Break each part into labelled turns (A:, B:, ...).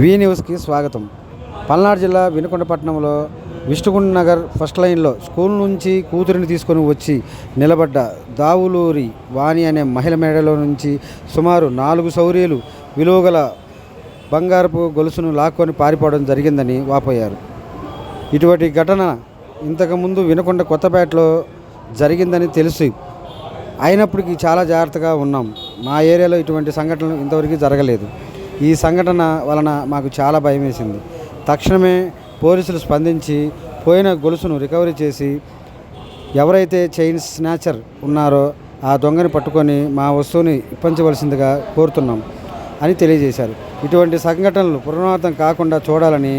A: వి న్యూస్కి స్వాగతం. పల్నాడు జిల్లా వినుకొండపట్నంలో విష్ణుగుండ నగర్ ఫస్ట్ లైన్లో స్కూల్ నుంచి కూతురిని తీసుకొని వచ్చి నిలబడ్డ దావులూరి వాణి అనే మహిళ మేడలో నుంచి సుమారు నాలుగు సౌర్యులు విలువగల బంగారపు గొలుసును లాక్కొని పారిపోవడం జరిగిందని వాపోయారు. ఇటువంటి ఘటన ఇంతకుముందు వినకొండ కొత్తపేటలో జరిగిందని తెలిసి. అయినప్పటికీ చాలా జాగ్రత్తగా ఉన్నాం. మా ఏరియాలో ఇటువంటి సంఘటనలు ఇంతవరకు జరగలేదు. ఈ సంఘటన వలన మాకు చాలా భయం వేసింది. తక్షణమే పోలీసులు స్పందించి పోయిన గొలుసును రికవరీ చేసి ఎవరైతే చైన్ స్నాచర్ ఉన్నారో ఆ దొంగని పట్టుకొని మా వస్తువుని ఇప్పించవలసిందిగా కోరుతున్నాం అని తెలియజేశారు. ఇటువంటి సంఘటనలు పునరావృతం కాకుండా చూడాలని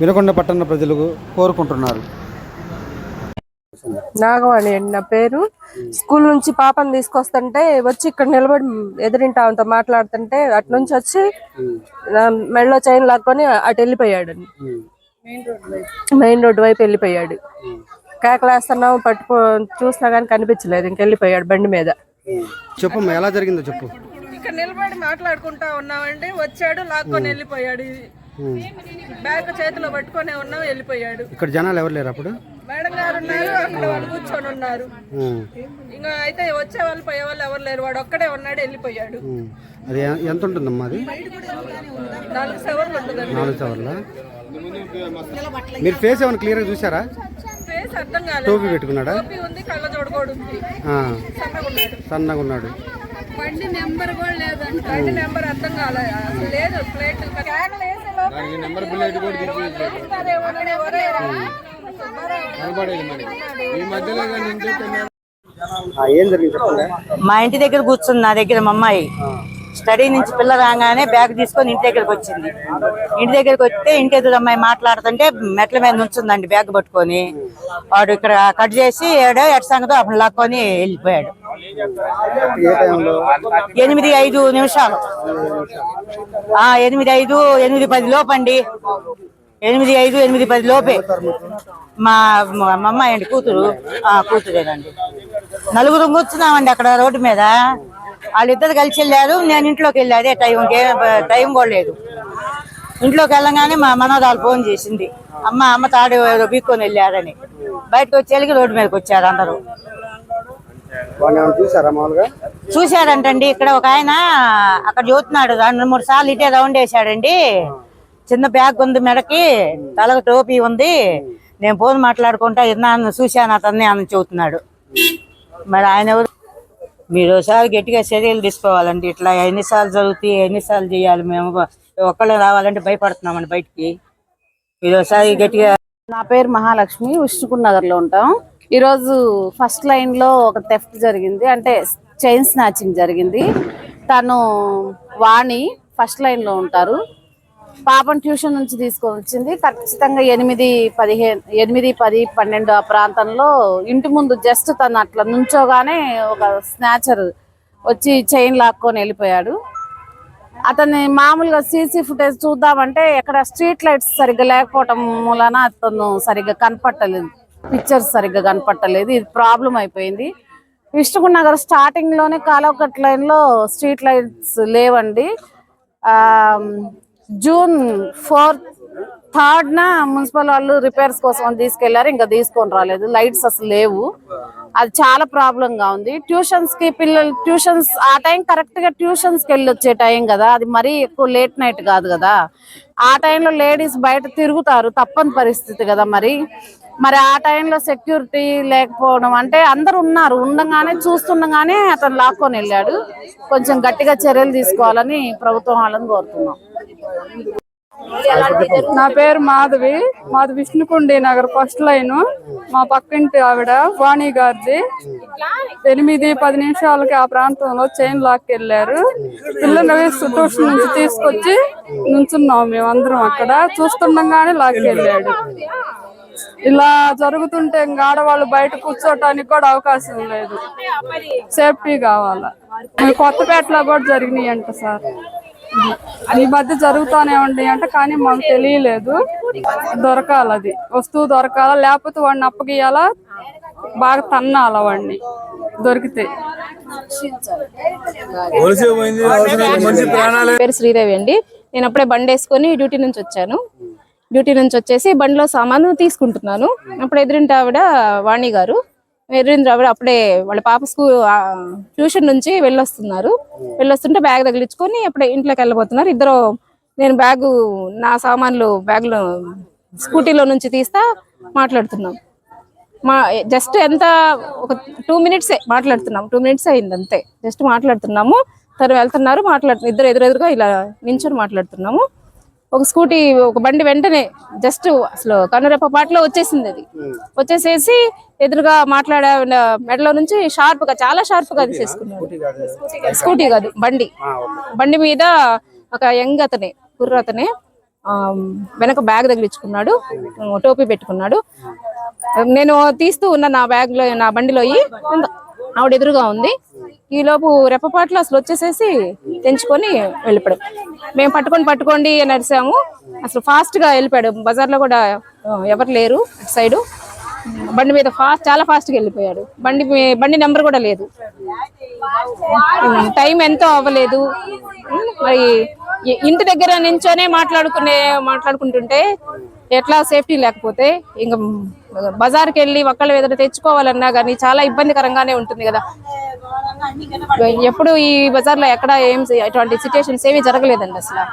A: వినకొండ పట్టణ ప్రజలు కోరుకుంటున్నారు.
B: నాగవాణి అండి నా పేరు. స్కూల్ నుంచి పాపని తీసుకొస్తుంటే వచ్చి ఇక్కడ నిలబడి ఎదురింటి ఆమెతో మాట్లాడుతుంటే అటు నుంచి వచ్చి నా మెడలో చైన్ లాక్కొని అటు వెళ్ళిపోయాడు మెయిన్ రోడ్డు వైపు వెళ్ళిపోయాడు. కేకలేస్తున్నాం పట్టుకో చూసినా కానీ కనిపించలేదు. ఇంకెళ్ళిపోయాడు బండి మీద.
A: చెప్పమ్మా ఎలా జరిగిందో చెప్పు.
B: ఇక్కడ నిలబడి మాట్లాడుకుంటా ఉన్నామండి. వచ్చాడు లాక్కొని వెళ్ళిపోయాడు. బ్యాగ్ చేతిలో పట్టుకొని ఉన్నాం వెళ్ళిపోయాడు.
A: ఇక్కడ జనాలు ఎవరు లేరు అప్పుడు?
B: మేడం గారు ఉన్నారు అక్కడ వాళ్ళు కూర్చొని ఉన్నారు. ఇంకా అయితే వచ్చే వాళ్ళు పోయే వాళ్ళు ఎవరు లేరు. వాడు ఒక్కడే ఉన్నాడు వెళ్ళిపోయాడు.
A: అది ఎంత ఉంటుందమ్మా అది?
B: నాలుగు సెవర్లు ఉంటుందండి.
A: నాలుగు సవర్ల? మీరు ఫేస్ ఏమైనా క్లియర్గా చూసారా
B: ఫేస్ అర్థం కాలేదు.
A: టోపీ పెట్టుకున్నాడా?
B: టోపీ ఉంది కళ్ళ జోడుకోడు ఉంది. సన్నగా ఉన్నాడు.
A: సన్నగా ఉన్నాడు.
B: బండి నెంబర్ కూడా లేదు బండి నెంబర్ అర్థం కాలేదు అసలు లేదు ప్లేట్. నెంబర్ ప్లేట్
A: చెప్పండి
C: మా ఇంటి దగ్గర కూర్చుంది నా దగ్గర మా అమ్మాయి. స్టడీ నుంచి పిల్ల రాగానే బ్యాగ్ తీసుకొని ఇంటి దగ్గరకు వచ్చింది. ఇంటి దగ్గరకు వస్తే ఇంటి ఎదురు అమ్మాయి మాట్లాడుతుంటే మెట్ల మీద నుంచుందండి బ్యాగ్ పట్టుకొని. వాడు ఇక్కడ కట్ చేసి ఏడో ఎట్ సంగతో అప్పుడు లాక్కొని వెళ్ళిపోయాడు.
A: ఏ టైంలో?
C: ఎనిమిది ఐదు నిమిషాలు. ఆ ఎనిమిది ఐదు ఎనిమిది పది లోపండి. ఎనిమిది ఐదు ఎనిమిది పది లోపే. మా మా అమ్మాయి అండి కూతురు? ఆ కూతురేనండి. నలుగురు కూర్చున్నామండి అక్కడ రోడ్డు మీద. వాళ్ళిద్దరు కలిసి వెళ్ళారు. నేను ఇంట్లోకి వెళ్ళా అదే టైం టైం కూడా లేదు. ఇంట్లోకి వెళ్ళగానే మా మనోరాలు ఫోన్ చేసింది. అమ్మ అమ్మ తాడు బీక్కొని వెళ్ళారని. బయటకు వచ్చేళ్ళకి రోడ్డు మీదకి వచ్చారు అందరూ. చూశారంటండి. ఇక్కడ ఒక ఆయన అక్కడ చూస్తున్నాడు. రెండు మూడు సార్లు ఇటే రౌండ్ వేసాడండి చిన్న బ్యాగ్ ఉంది మెడకి తలకు టోపీ ఉంది. నేను ఫోన్ మాట్లాడుకుంటా ఇన్నాను చూశాను అతన్ని అని చెబుతున్నాడు. మరి ఆయన ఎవరు? మీరు ఒకసారి గట్టిగా చర్యలు తీసుకోవాలండి. ఇట్లా ఎన్నిసార్లు జరుగుతాయి ఎన్నిసార్లు చేయాలి మేము? ఒక్కళ్ళు రావాలంటే భయపడుతున్నామండి బయటికి. మీరు ఒకసారి గట్టిగా
D: నా పేరు మహాలక్ష్మి విష్ణుకుర్ నగర్లో ఉంటాం. ఈరోజు ఫస్ట్ లైన్లో ఒక థెఫ్ట్ జరిగింది. అంటే చైన్ స్నాచింగ్ జరిగింది. తను వాణి ఫస్ట్ లైన్లో ఉంటారు. పాపం ట్యూషన్ నుంచి తీసుకొని వచ్చింది ఖచ్చితంగా ఎనిమిది పదిహేను ఎనిమిది పది పన్నెండు ఆ ప్రాంతంలో ఇంటి ముందు జస్ట్ తను అట్లా నుంచోగానే ఒక స్నాచర్ వచ్చి చైన్ లాక్కొని వెళ్ళిపోయాడు. అతన్ని మామూలుగా సీసీ ఫుటేజ్ చూద్దామంటే ఎక్కడ స్ట్రీట్ లైట్స్ సరిగ్గా లేకపోవటం మూలన అతను సరిగ్గా కనపట్టలేదు. పిక్చర్స్ సరిగ్గా కనపట్టలేదు. ఇది ప్రాబ్లం అయిపోయింది. విష్ణుగుండ నగర్ స్టార్టింగ్లోనే కాలవకట్ స్ట్రీట్ లైట్స్ లేవండి. జూన్ ఫోర్త్ థర్డ్ న మున్సిపల్ వాళ్ళు రిపేర్స్ కోసం తీసుకెళ్ళారు ఇంకా తీసుకొని రాలేదు. లైట్స్ అసలు లేవు. అది చాలా ప్రాబ్లం గా ఉంది. ట్యూషన్స్కి పిల్లలు ట్యూషన్స్ ఆ టైం కరెక్ట్గా ట్యూషన్స్కి వెళ్ళి వచ్చే టైం కదా. అది మరీ ఎక్కువ లేట్ నైట్ కాదు కదా. ఆ టైంలో లేడీస్ బయట తిరుగుతారు. తప్పని పరిస్థితి కదా మరి. మరి ఆ టైంలో సెక్యూరిటీ లేకపోవడం అంటే అందరు ఉన్నారు. ఉండగానే చూస్తుండగానే అతను లాక్కొని వెళ్ళాడు. కొంచెం గట్టిగా చర్యలు తీసుకోవాలని ప్రభుత్వం వాళ్ళని కోరుతున్నాం.
E: నా పేరు మాధవి. మాది విష్ణుకుండి నగర్ ఫస్ట్ లైన్. మా పక్కింటి ఆవిడ వాణి గారిది. ఎనిమిది పది నిమిషాలకి ఆ ప్రాంతంలో చైన్ లాక్ వెళ్ళారు. పిల్లలు ట్యూషన్ నుంచి తీసుకొచ్చి నుంచున్నాం మేము అందరం అక్కడ. చూస్తుండగానే లాక్ వెళ్ళాడు. ఇలా జరుగుతుంటే ఇంకా ఆడవాళ్ళు బయట కూర్చోటానికి కూడా అవకాశం లేదు. సేఫ్టీ కావాలా. కొత్తపేటలో కూడా జరిగినాయి అంట సార్. ఈ మధ్య జరుగుతానే ఉంటాయి అంటే కానీ మాకు తెలియలేదు. దొరకాలి అది. వస్తువు దొరకాల. లేకపోతే వాడిని అప్పగియాలా బాగా తన్నాల వాడిని. దొరికితే.
F: పేరు శ్రీదేవి అండి. నేను అప్పుడే బండి వేసుకొని డ్యూటీ నుంచి వచ్చాను. డ్యూటీ నుంచి వచ్చేసి బండిలో సామాను తీసుకుంటున్నాను. అప్పుడు ఎదురింటి ఆవిడ వాణి గారు. ఎదురింటి ఆవిడ అప్పుడే వాళ్ళ పాప స్కూల్ ట్యూషన్ నుంచి వెళ్ళొస్తున్నారు. వెళ్ళొస్తుంటే బ్యాగ్ తగిలించుకొని అప్పుడే ఇంట్లోకి వెళ్ళబోతున్నారు. ఇద్దరు నేను బ్యాగు నా సామాన్లు బ్యాగ్లో స్కూటీలో నుంచి తీస్తా మాట్లాడుతున్నాం. మా జస్ట్ ఎంత ఒక టూ మినిట్సే మాట్లాడుతున్నాం. టూ మినిట్స్ అయింది అంతే. జస్ట్ మాట్లాడుతున్నాము. తను వెళ్తున్నారు మాట్లాడు ఇద్దరు ఎదురెదురుగా ఇలా నించొని మాట్లాడుతున్నాము. ఒక స్కూటీ ఒక బండి వెంటనే జస్ట్ అసలు కనురెప్ప పాటలో వచ్చేసింది అది. వచ్చేసేసి ఎదురుగా మాట్లాడే మెడలో నుంచి షార్ప్గా చాలా షార్ప్గా తీసేసుకున్నాడు. స్కూటీ కాదు బండి. బండి మీద ఒక యంగ్ అతనే కుర్ర అతనే ఆ, వెనక బ్యాగ్ తగిలించుకున్నాడు టోపీ పెట్టుకున్నాడు. నేను తీస్తూ ఉన్న నా బ్యాగ్లో నా బండిలో ఆవిడ ఎదురుగా ఉంది. ఈ లోపు రెప్పపాట్లు అసలు వచ్చేసేసి తెంచుకొని వెళ్ళిపోయాడు. మేము పట్టుకొని పట్టుకోండి అని అరిసాము. అసలు ఫాస్ట్గా వెళ్ళిపోయాడు. బజార్లో కూడా ఎవరు లేరు అటు సైడు బండి మీద ఫాస్ట్ చాలా ఫాస్ట్గా వెళ్ళిపోయాడు. బండి బండి నెంబర్ కూడా లేదు. టైం ఎంతో అవ్వలేదు. మరి ఇంటి దగ్గర నుంచోనే మాట్లాడుకునే మాట్లాడుకుంటుంటే ఎట్లా సేఫ్టీ లేకపోతే ఇంకా బజార్కి వెళ్ళి ఒక్కళ్ళ ఏదైనా తెచ్చుకోవాలన్నా కానీ చాలా ఇబ్బందికరంగానే ఉంటుంది కదా. ఎప్పుడు ఈ బజార్లో ఎక్కడ ఏం అటువంటి సిచ్యుయేషన్స్ ఏమీ జరగలేదండి అసలు.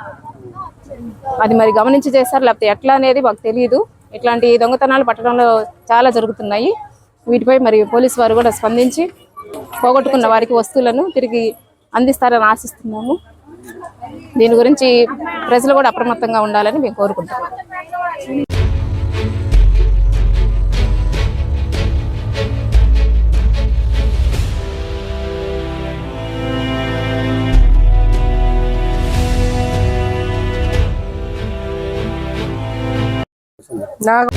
F: అది మరి గమనించి చేస్తారు? లేకపోతే ఎట్లా అనేది మాకు తెలియదు ఇట్లాంటి దొంగతనాలు పట్టడంలో చాలా జరుగుతున్నాయి. వీటిపై మరి పోలీసు వారు కూడా స్పందించి పోగొట్టుకున్న వారికి వస్తువులను తిరిగి అందిస్తారని ఆశిస్తున్నాము. దీని గురించి ప్రజలు కూడా అప్రమత్తంగా ఉండాలని మేము
B: 나가